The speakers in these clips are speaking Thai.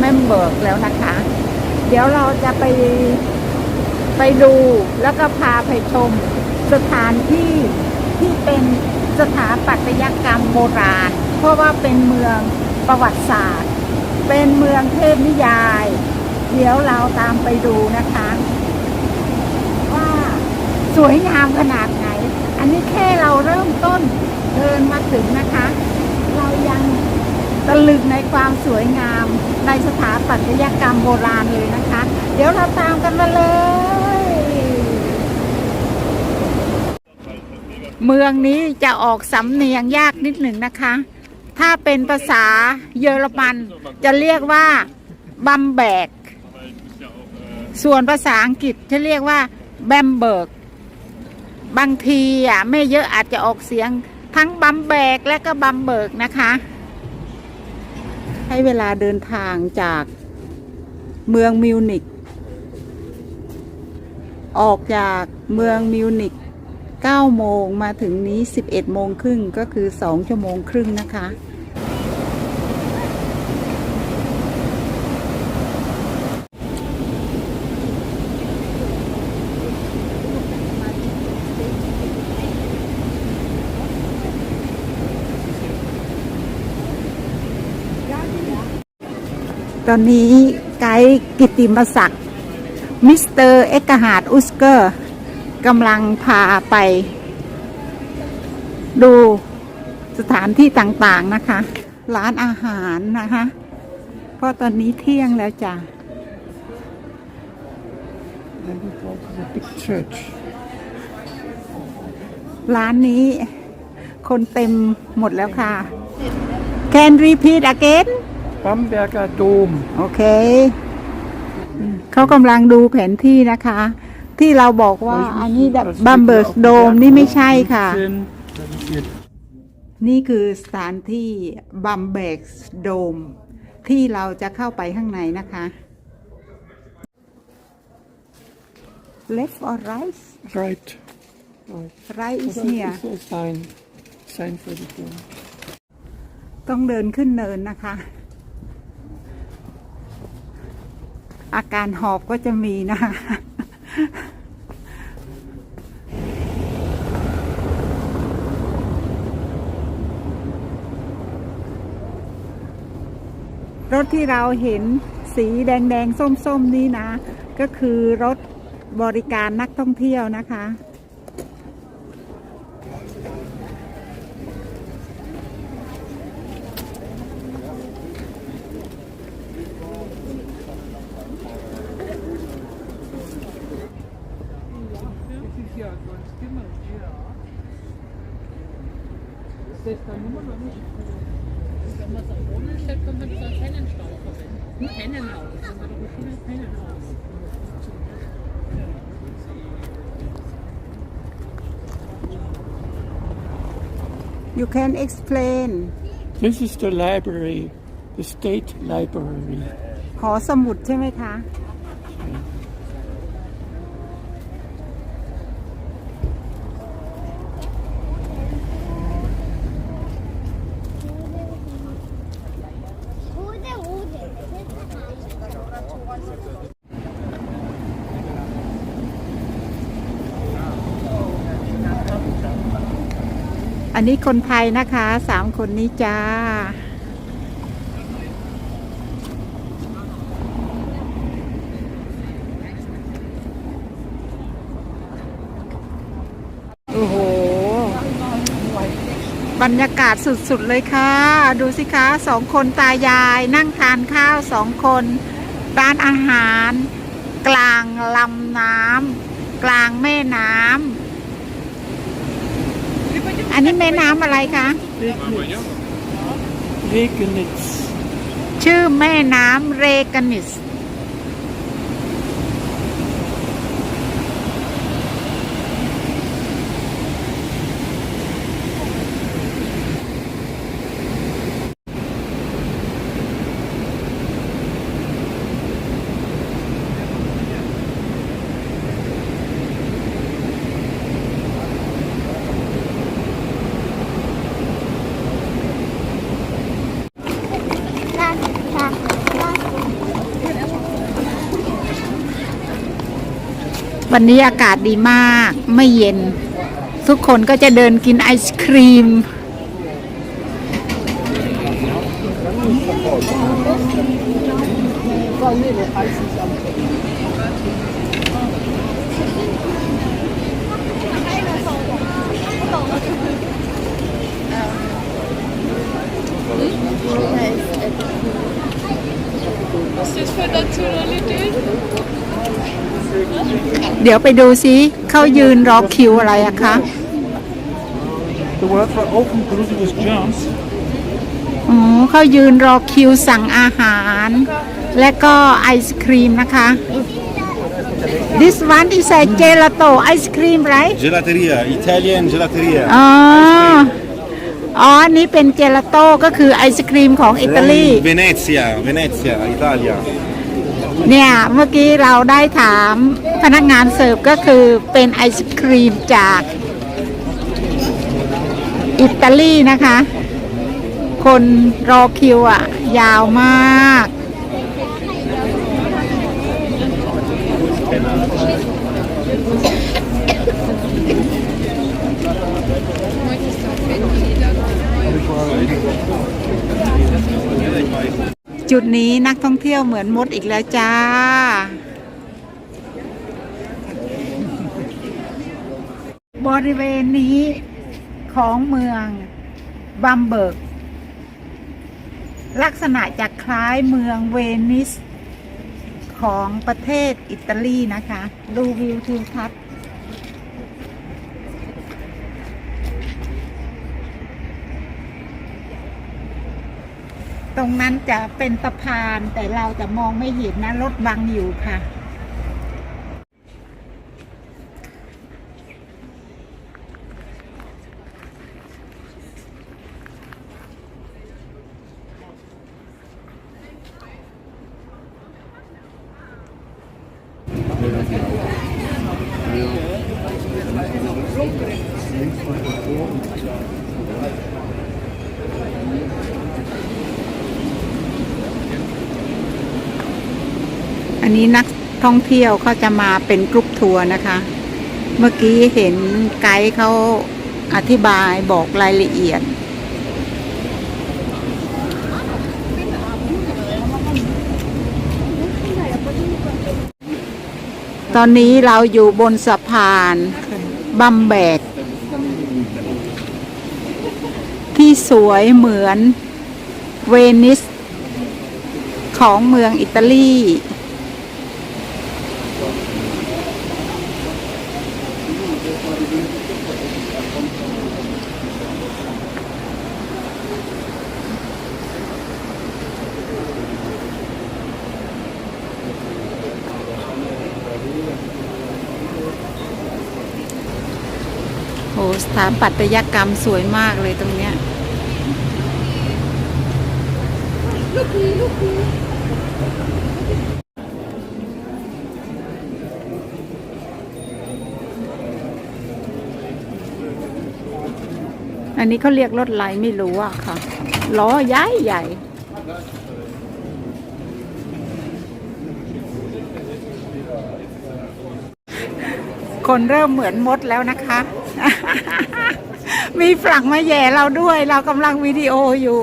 แมมเบิร์กแล้วนะคะ เดี๋ยวเราจะไปไปดูแล้วก็พาไปชมสถานที่ที่เป็นสถาปัตยกรรมโบราณ เพราะว่าเป็นเมืองประวัติศาสตร์ เป็นเมืองเทพนิยาย เดี๋ยวเราตามไปดูนะคะ ว่าสวยงามขนาดไหน อันนี้แค่เราเริ่มต้นเดินมาถึงนะคะ เรายัง ตะลึงในความสวยงามในสถาปัตยกรรมโบราณเลยนะคะ เดี๋ยวเราตามกันมาเลย เมืองนี้จะออกสำเนียงยากนิดหนึ่งนะคะ ถ้าเป็นภาษาเยอรมันจะเรียกว่าบัมแบก ส่วนภาษาอังกฤษจะเรียกว่าแบมเบิร์ก บางทีอะไม่เยอะอาจจะออกเสียงทั้งบัมแบกและก็บัมเบิร์กนะคะ ให้เวลาเดินทางจากเมืองมิวนิกออกจากเมืองมิวนิก9โมงมาถึงนี้ 11โมงครึ่งก็คือ 2 ชั่วโมงครึ่งนะคะ ตอนนี้ไกด์กิติมศักดิ์มิสเตอร์เอกหาดอุสเกอร์กำลังพาไป ดูสถานที่ต่างๆนะคะ ร้านอาหารนะคะ เพราะตอนนี้เที่ยงแล้วจ้ะ ร้านนี้คนเต็มหมดแล้วค่ะ Can repeat again Bamberger Dom. โอเค เขากำลังดูแผนที่นะคะ ที่เราบอกว่าอันนี้บัมเบิร์กโดมนี่ไม่ใช่ค่ะ Das ist hier นี่คือสถานที่บัมเบิร์กโดมที่เราจะเข้าไปข้างในนะคะ left or right right. Right. right is Oder here ist ein Sign. Sign for the dome. ต้องเดินขึ้นเนินนะคะ อาการหอบก็จะมีนะคะรถที่เราเห็นสีแดง ๆ ส้ม ๆ นี้นะ ก็คือรถบริการนักท่องเที่ยวนะคะ Wenn man es auch ohne stellt, kann man das als Hennenstau verwenden. Hennenhaus. Das ist doch ein schönes Hennenhaus. you can explain This is the library, the state library. หอสมุดใช่ไหมคะ อันนี้คนไทยนะคะสามคนนี้จ้า โอ้โห บรรยากาศสุด ๆ เลยค่ะ ดูสิคะสองคนตายาย นั่งทานข้าวสองคน ร้านอาหาร กลางลำน้ำกลางแม่น้ำ อันนี้แม่น้ำอะไรคะ Regnitz. ชื่อแม่น้ำเรกานิส วันนี้อากาศดีมาก ไม่เย็น ทุกคนก็จะเดินกินไอศครีม เดี๋ยวไปดูซิเขายืนรอคิวอะไรอะคะ The word for open crucibles jumps อ๋อเขายืนรอคิวสั่งอาหาร และก็ไอศครีมนะคะ This one is a gelato ice cream right Gelateria, Italian gelateria. อ๋ออ๋ ออันนี้เป็นเจลาโต้ก็คือไอศครีมของอิตาลี From Venezia, Venezia, Italia. เนี่ยเมื่อกี้เราได้ถามพนักงานเสิร์ฟก็คือเป็นไอศครีมจากอิตาลีนะคะ คนรอคิวอะ ยาวมาก จุดนี้นักท่องเที่ยวเหมือนมดอีกแล้วจ้า บริเวณนี้ของเมืองบัมเบิร์ก ลักษณะจะคล้ายเมืองเวนิสของประเทศอิตาลีนะคะ ดูวิวทิวทัศน์ ตรงนั้นจะเป็นสะพานแต่เราจะมองไม่เห็นนะรถบังอยู่ค่ะอั นนี้นักท่องเที่ยวเขาจะมาเป็นกรุ๊ปทัวร์นะคะ เมื่อกี้เห็นไกด์เขาอธิบายบอกรายละเอียด ตอนนี้เราอยู่บนสะพานบัมแบก ที่สวยเหมือนเวนิสของเมืองอิตาลี สถาปัตยกรรมสวยมากเลยตรงเนี้ยอันนี้เขาเรียกรถไหลไม่รู้อะค่ะล้อใหญ่ใหญ่คนเริ่มเหมือนมดแล้วนะคะ มีฝรั่งมาแย่เราด้วย เรากำลังวิดีโออยู่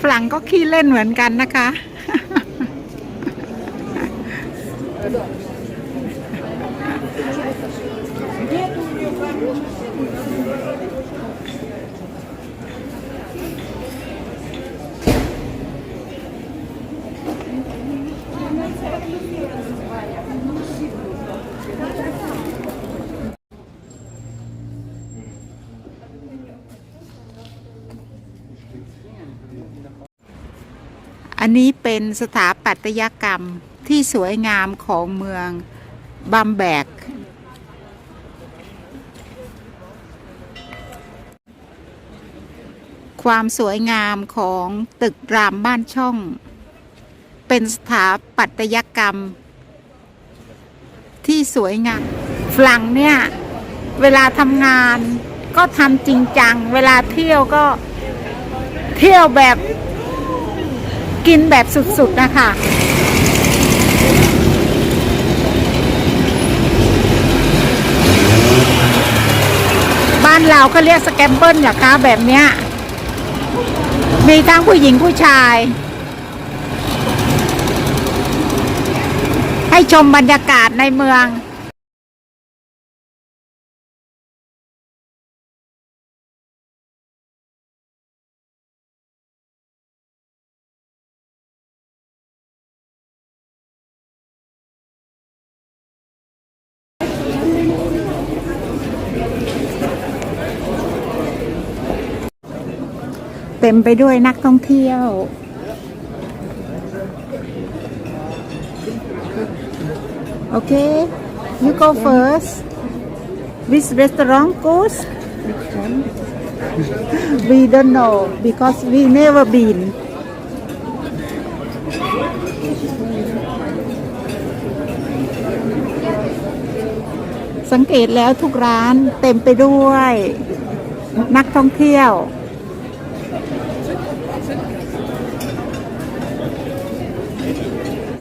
ฝรั่งก็ขี้เล่นเหมือนกันนะคะ อันนี้เป็นสถาปัตยกรรมที่สวยงามของเมืองบัมแบก ความสวยงามของตึกรามบ้านช่อง เป็นสถาปัตยกรรม ที่สวยงามฝรั่งเนี่ยเวลาทำงานก็ทำจริงจัง เวลาเที่ยวก็เที่ยวแบบ กินแบบสุดๆนะคะบ้านเราเขาเรียกสแกมเปิลเหรอคะแบบเนี้ย มีทั้งผู้หญิงผู้ชาย ให้ชมบรรยากาศในเมือง เต็มไปด้วยนักท่องเที่ยว โอเค you go first which restaurant goes we don't know because we never been สังเกตแล้วทุกร้านเต็มไปด้วย นักท่องเที่ยว